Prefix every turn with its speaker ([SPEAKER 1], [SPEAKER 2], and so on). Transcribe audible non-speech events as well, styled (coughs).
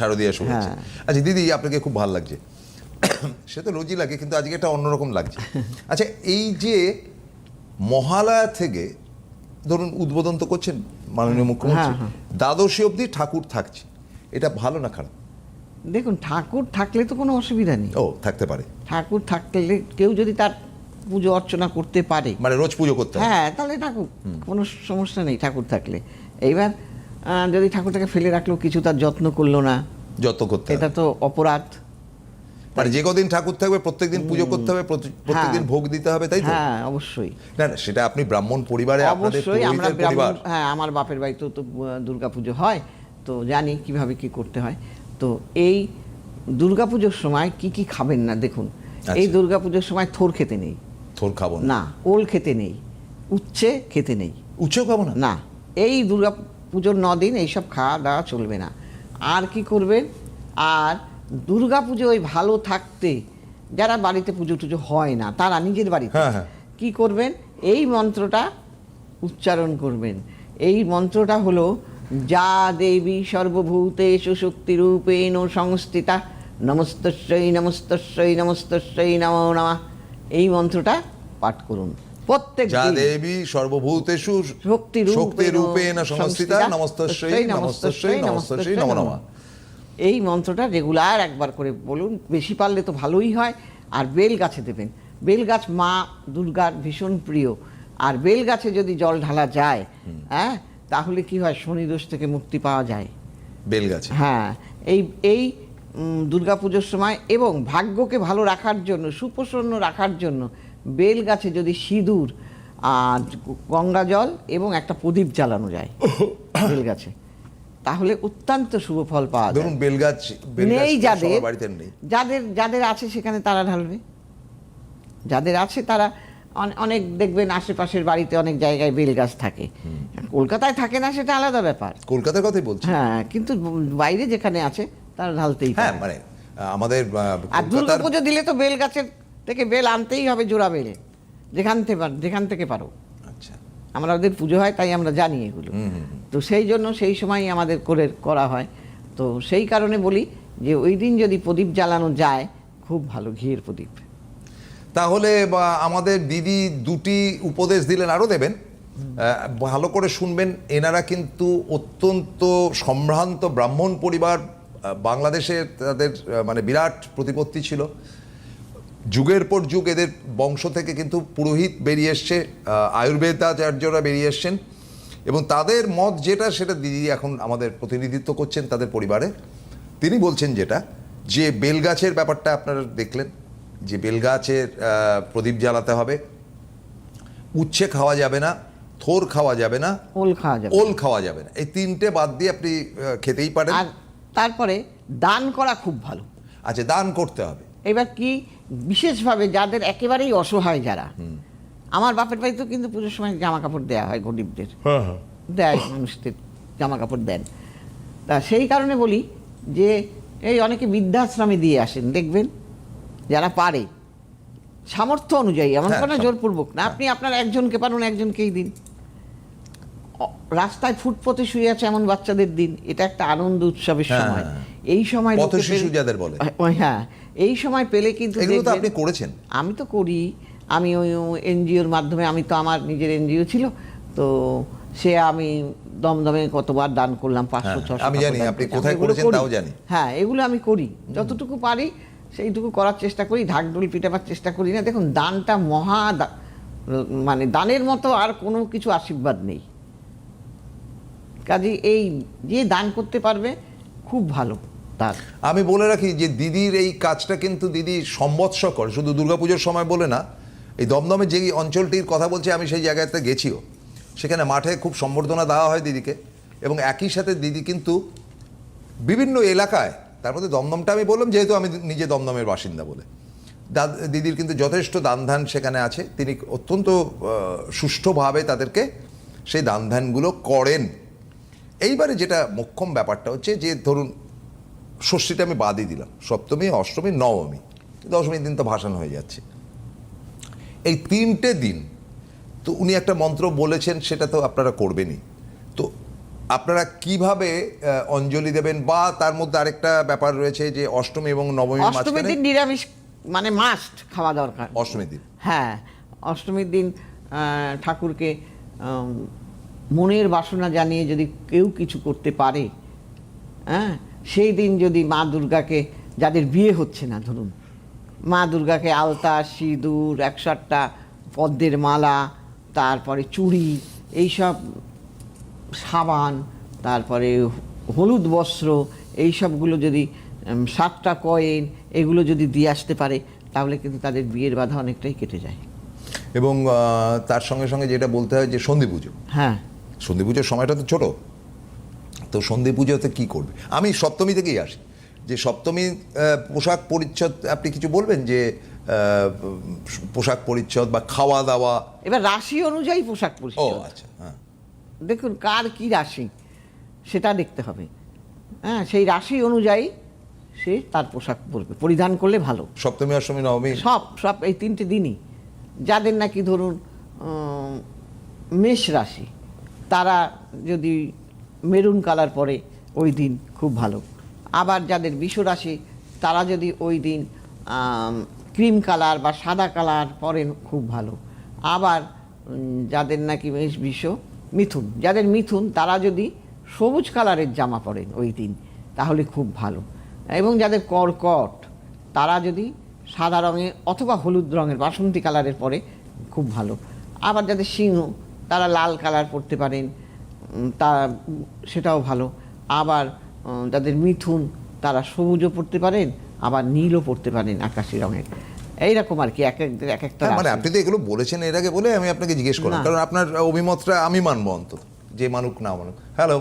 [SPEAKER 1] শারদীয়া শুভেচ্ছা।
[SPEAKER 2] হ্যাঁ।
[SPEAKER 1] আচ্ছা দিদি আপনাকে খুব ভালো লাগছে। (coughs) সে তো রোজই লাগে কিন্তু আজকে একটা অন্যরকম লাগছে। (laughs) আচ্ছা এই যে মহালয়া থেকে ধরুন উদ্বোধন তো করছেন মাননীয় মুখ্যমন্ত্রী।
[SPEAKER 2] হ্যাঁ,
[SPEAKER 1] দ্বাদশী অবধি ঠাকুর থাকছে। এটা ভালো না খারাপ?
[SPEAKER 2] দেখুন ঠাকুর থাকলে তো কোনো অসুবিধা নেই।
[SPEAKER 1] ও থাকতে পারে।
[SPEAKER 2] ঠাকুর থাকলে কেউ যদি তার পুজো অর্চনা করতে পারে।
[SPEAKER 1] মানে রোজ পুজো করতে
[SPEAKER 2] হ্যাঁ। তাহলে ঠাকুর কোনো সমস্যা নেই ঠাকুর থাকলে। এইবার যদি ঠাকুরটাকে ফেলে রাখল কিছু তার যত্ন করল না
[SPEAKER 1] যত করতে
[SPEAKER 2] এটা তো অপরাধ।
[SPEAKER 1] মানে যে কদিন ঠাকুর থাকবে প্রত্যেকদিন পুজো করতে হবে প্রত্যেকদিন ভোগ দিতে হবে তাই তো?
[SPEAKER 2] হ্যাঁ অবশ্যই।
[SPEAKER 1] না না সেটা আপনি ব্রাহ্মণ পরিবারে আপনাদের
[SPEAKER 2] অবশ্যই আমরা ব্রাহ্মণ হ্যাঁ আমার বাপের বাড়িতেও তো হয় তো জানি কীভাবে কি করতে হয়। তো এই দুর্গা পুজোর সময় কি কি খাবেন না? দেখুন এই
[SPEAKER 1] আচ্ছা।
[SPEAKER 2] দুর্গা পুজোর সময় থোর খেতে নেই।
[SPEAKER 1] থোর খাব না?
[SPEAKER 2] ওল খেতে নেই। উচ্ছে খেতে নেই।
[SPEAKER 1] উচ্চও খাব না?
[SPEAKER 2] না এই দুর্গা পুজোর দিন এইসব খাওয়া দাওয়া চলবে না। আর কি করবেন আর দুর্গা পুজো ওই ভালো থাকতে যারা বাড়িতে পুজো টুজো হয় না তারা নিজের বাড়িতে
[SPEAKER 1] হ্যাঁ, হ্যাঁ।
[SPEAKER 2] কি করবেন? এই মন্ত্রটা উচ্চারণ করবেন। এই মন্ত্রটা হলো যা দেবী সর্বভূতেষু শক্তিরূপেণ সংস্থিতা নমস্তস্যই নমস্তস্যই নমস্তস্যই নমো নমঃ। এই মন্ত্রটা পাঠ করুন। প্রত্যেক
[SPEAKER 1] যা। দেবী সর্বভূতেষু
[SPEAKER 2] শক্তিরূপেণ
[SPEAKER 1] শক্তিরূপেণ সংস্থিতা
[SPEAKER 2] সংস্থিতা,
[SPEAKER 1] নমস্তস্যৈ নমস্তস্যৈ নমস্তস্যৈ নমো নমঃ।
[SPEAKER 2] এই মন্ত্রটা রেগুলার একবার করে বলুন বেশি পারলে তো ভালোই হয়। আর বেল গাছে দেবেন। বেল গাছ মা দুর্গার ভীষণ প্রিয়। আর বেল গাছে যদি জল ঢালা যায় হ্যাঁ তাহলে কি হয়? শনি দোষ থেকে মুক্তি পাওয়া যায়।
[SPEAKER 1] বেলগাছে।
[SPEAKER 2] হ্যাঁ এই এই দুর্গাপুজোর সময় এবং ভাগ্যকে ভালো রাখার জন্য সুপ্রসন্ন রাখার জন্য বেল গাছে যদি সিঁদুর আর গঙ্গা জল এবং একটা প্রদীপ জ্বালানো যায় বেল গাছে তাহলে অত্যন্ত শুভ ফল পাওয়া যায়।
[SPEAKER 1] ধরুন বেলগাছ বেলগাছ
[SPEAKER 2] নেই যাদের যাদের যাদের আছে সেখানে তারা ঢালবে। যাদের আছে তারা অনেক দেখবেন আশেপাশের বাড়িতে অনেক জায়গায় বেল গাছ থাকে কলকাতায় থাকে না সেটা আলাদা ব্যাপার।
[SPEAKER 1] কলকাতার কথাই বলছি।
[SPEAKER 2] হ্যাঁ কিন্তু বাইরে যেখানে আছে তারা ঢালতেই
[SPEAKER 1] হ্যাঁ মানে আমাদের
[SPEAKER 2] আর দুর্গা পুজো দিলে তো বেল গাছের থেকে বেল আনতেই হবে জোড়া বেলে। যেখান থেকে পার- যেখান থেকে পারো।
[SPEAKER 1] আচ্ছা।
[SPEAKER 2] আমাদের পুজো হয় তাই আমরা জানি এগুলো। তো সেই জন্য সেই সময়ই আমাদের করে করা হয়। তো সেই কারণে বলি যে ওই দিন যদি প্রদীপ জ্বালানো যায় খুব ভালো ঘিয়ের প্রদীপ।
[SPEAKER 1] তাহলে বা আমাদের দিদি দুটি উপদেশ দিলেন আরও দেবেন। ভালো করে শুনবেন এনারা কিন্তু অত্যন্ত সম্ভ্রান্ত ব্রাহ্মণ পরিবার। বাংলাদেশে তাদের মানে বিরাট প্রতিপত্তি ছিল। যুগের পর যুগ এদের বংশ থেকে কিন্তু পুরোহিত বেরিয়ে এসছে আয়ুর্বেদাচার্যরা বেরিয়ে এসছেন এবং তাদের মত যেটা সেটা দিদি এখন আমাদের প্রতিনিধিত্ব করছেন তাদের পরিবারে। তিনি বলছেন যেটা যে বেলগাছের ব্যাপারটা আপনারা দেখলেন যে বেলগাছের প্রদীপ জ্বালাতে হবে উচ্ছে খাওয়া যাবে না থোর খাওয়া যাবে না
[SPEAKER 2] ওল খাওয়া যাবে
[SPEAKER 1] ওল খাওয়া যাবে না। এই তিনটে বাদ দিয়ে আপনি খেতেই পারেন।
[SPEAKER 2] তারপরে দান করা খুব ভালো।
[SPEAKER 1] আচ্ছা দান করতে হবে।
[SPEAKER 2] এবার কি বিশেষভাবে যাদের একেবারেই অসহায় যারা আমার বাপের বাড়িতেও কিন্তু পুজোর সময় জামা কাপড় দেওয়া হয় গরিবদের দেয় মানুষদের জামা কাপড় দেন। তা সেই কারণে বলি যে এই অনেকে বৃদ্ধাশ্রমে দিয়ে আসেন দেখবেন? যারা পারে। সামর্থ্য অনুযায়ী এমন
[SPEAKER 1] হ্যাঁ,
[SPEAKER 2] কোনো জোরপূর্বক না আপনি আপনার একজনকে পারুন একজনকেই দিন। রাস্তায় ফুটপথে শুয়ে আছে এমন বাচ্চাদের দিন এটা একটা আনন্দ উৎসবের
[SPEAKER 1] হ্যাঁ,
[SPEAKER 2] সময়।
[SPEAKER 1] হ্যাঁ।
[SPEAKER 2] এই সময়
[SPEAKER 1] শিশু যাদের বলে।
[SPEAKER 2] হ্যাঁ এই সময় পেলে কিন্তু
[SPEAKER 1] এগুলো তো আপনি করেছেন।
[SPEAKER 2] আমি তো করি। আমি ওই এনজিওর মাধ্যমে আমি তো আমার নিজের এনজিও ছিল তো সে আমি দমদমে কতবার দান করলাম পাঁচশো
[SPEAKER 1] হ্যাঁ,
[SPEAKER 2] ছশো
[SPEAKER 1] আমি জানি, আপনি কোথায় করেছেন তাও জানি।
[SPEAKER 2] হ্যাঁ এগুলো আমি করি। যতটুকু পারি সেইটুকু করার চেষ্টা করি ঢাকঢোল পিটাবার চেষ্টা করি না। দেখুন দানটা মহা মানে দানের মতো আর কোনো কিছু আশীর্বাদ নেই। কাজে এই যে দান করতে পারবে, খুব ভালো তার।
[SPEAKER 1] আমি বলে রাখি যে দিদির এই কাজটা কিন্তু দিদি সম্বৎসকর, শুধু দুর্গাপুজোর সময় বলে না, এই দমদমে যে অঞ্চলটির কথা বলছি আমি সেই জায়গাতে গেছিও। সেখানে মাঠে খুব সম্বর্ধনা দেওয়া হয় দিদিকে, এবং একই সাথে দিদি কিন্তু বিভিন্ন এলাকায়, তার মধ্যে দমদমটা আমি বললাম যেহেতু আমি নিজে দমদমের বাসিন্দা বলে দিদির কিন্তু যথেষ্ট দান ধ্যান সেখানে আছে, তিনি অত্যন্ত সুষ্ঠুভাবে তাদেরকে সেই দান ধ্যানগুলো করেন। এইবারে যেটা মোক্ষম ব্যাপারটা হচ্ছে যে ধরুন ষষ্ঠীটা আমি বাদই দিলাম। সপ্তমী অষ্টমী নবমী। দশমীর দিন তো ভাসান হয়ে যাচ্ছে। এই তিনটে দিন তো উনি একটা মন্ত্র বলেছেন সেটা তো আপনারা করবেনই। তো আপনারা কীভাবে অঞ্জলি দেবেন বা তার মধ্যে আরেকটা ব্যাপার রয়েছে যে অষ্টমী এবং নবমী
[SPEAKER 2] অষ্টমীর দিন নিরামিষ মানে মাস্ট খাওয়া দরকার।
[SPEAKER 1] অষ্টমীর দিন।
[SPEAKER 2] হ্যাঁ অষ্টমীর দিন আহ, ঠাকুরকে মনের বাসনা জানিয়ে যদি কেউ কিছু করতে পারে হ্যাঁ? সেই দিন যদি মা দুর্গাকে যাদের বিয়ে হচ্ছে না ধরুন মা দুর্গাকে আলতা সিঁদুর একশোটা পদ্মের মালা তারপরে চুড়ি এইসব সাবান তারপরে হলুদ বস্ত্র এই সবগুলো যদি সাতটা কয়েন এগুলো যদি দিয়ে আসতে পারে তাহলে কিন্তু তাদের বিয়ের বাধা অনেকটাই কেটে যায়।
[SPEAKER 1] এবং তার সঙ্গে সঙ্গে যেটা বলতে হয় যে সন্ধি পুজো।
[SPEAKER 2] হ্যাঁ।
[SPEAKER 1] সন্ধি পুজোর সময়টা তো ছোটো। তো সন্ধি পুজোতে কি করবে? আমি সপ্তমী থেকেই আসি। যে সপ্তমী পোশাক পরিচ্ছদ আপনি কিছু বলবেন যে পোশাক পরিচ্ছদ বা খাওয়া দাওয়া
[SPEAKER 2] এবার রাশি অনুযায়ী পোশাক
[SPEAKER 1] ও
[SPEAKER 2] পরিচ্ছদ
[SPEAKER 1] আচ্ছা হ্যাঁ।
[SPEAKER 2] দেখুন কার কি রাশি সেটা দেখতে হবে। হ্যাঁ সেই রাশি অনুযায়ী সে তার পোশাক পরবে। পরিধান করলে ভালো।
[SPEAKER 1] সপ্তমী অষ্টমী নবমী?
[SPEAKER 2] সব সব এই তিনটে দিনই। যাদের নাকি ধরুন মেষ রাশি তারা যদি মেরুন কালার পরে ওই দিন খুব ভালো। আবার যাদের বিষ রাশি তারা যদি ওই দিন ক্রিম কালার বা সাদা কালার পরেন খুব ভালো। আবার যাদের নাকি মেষ বিষ মিথুন। যাদের মিথুন, তারা যদি সবুজ কালারের জামা পরেন ওই দিন, তাহলে খুব ভালো। এবং যাদের কর্কট, তারা যদি সাদা রঙের অথবা হলুদ রঙের বাসন্তী কালারের পরে, খুব ভালো। আবার যাদের সিংহ তারা লাল কালার পরতে পারেন তা সেটাও ভালো। আবার যাদের মিথুন তারা সবুজও পরতে পারেন আবার নীলও পরতে পারেন আকাশি রঙের। এইরকম আর কি এক একদের এক একটা
[SPEAKER 1] হ্যাঁ, মানে আপনি তো এগুলো বলেছেন এর আগে বলে আমি আপনাকে জিজ্ঞেস করলাম। কারণ আপনার অভিমতটা আমি মানবো অন্তত যে মানুক না মানুক। হ্যালো